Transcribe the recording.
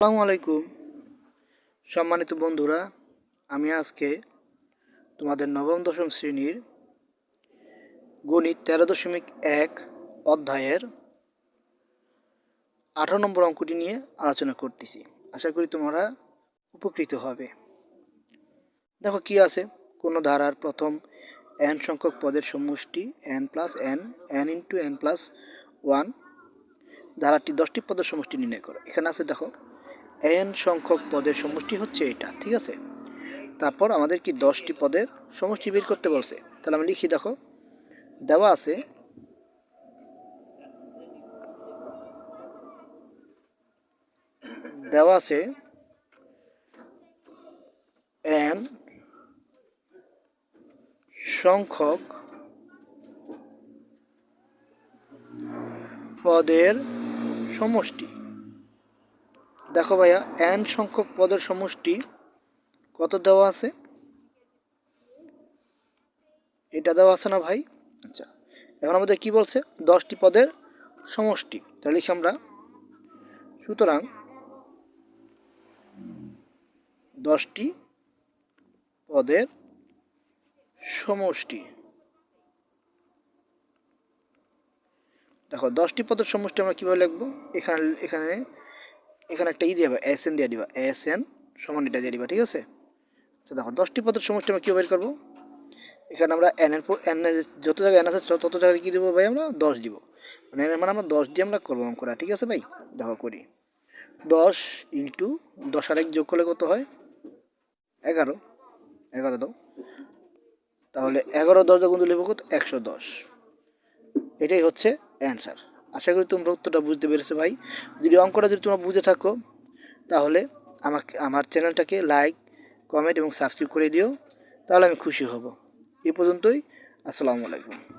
আসসালামু আলাইকুম, সম্মানিত বন্ধুরা। আমি আজকে তোমাদের নবম, দশম শ্রেণির গণিত তেরো দশমিক এক অধ্যায়ের আঠারো নম্বর অঙ্কটি নিয়ে আলোচনা করতেছি। আশা করি তোমরা উপকৃত হবে। দেখো কি আছে? কোনো ধারার প্রথম এন সংখ্যক পদের সমষ্টি n plus n n into n plus one ধারাটি দশটি পদের সমষ্টি নির্ণয় করো। এখানে আছে, দেখো এন সংখ্যক পদের সমষ্টি হচ্ছে এটা, ঠিক আছে? তারপর আমাদের কি দশটি পদের সমষ্টি বের করতে বলছে। তাহলে আমি লিখি, দেখো। দেওয়া আছে দেওয়া আছে এন সংখ্যক পদের সমষ্টি। দেখো ভাইয়া এন সংখ্যক পদের সমষ্টি কত দেওয়া আছে? এটা দেওয়া আছে না ভাই? আচ্ছা এখন আমাদের কি বলছে? দশটি পদের সমষ্টি তাহলে লিখি আমরা। সুতরাং দশটি পদের সমষ্টি। দেখো, দশটি পদের সমষ্টি আমরা কীভাবে লিখব? এখানে এখানে এখানে একটা ই দিয়ে এস এন দিয়ে দিবা এস এন সমান এটা দিয়ে দিবা, ঠিক আছে? তো দেখো, দশটি পদের সমষ্টি আমরা কীভাবে করব? এখানে আমরা এন এর এন যত জায়গায় এন আছে তত জায়গায় কী দেবো ভাই আমরা? দশ দিব। মানে এন মানে আমরা দশ দিয়ে আমরা করব অঙ্কটা ঠিক আছে ভাই? দেখো করি। দশ ইন্টু দশ আর এক যোগ করলে কত হয়? এগারো। এগারো দাও। তাহলে এগারো দশ যখন তুলে কত? একশো দশ। এটাই হচ্ছে অ্যান্সার আশা করি তোমরা উত্তরটা বুঝতে পেরেছ ভাই। যদি অঙ্কটা যদি তোমরা বুঝে থাকো, তাহলে আমাকে, আমার চ্যানেলটাকে লাইক কমেন্ট এবং সাবস্ক্রাইব করে দিও। তাহলে আমি খুশি হব। এ পর্যন্তই। আসসালামু আলাইকুম।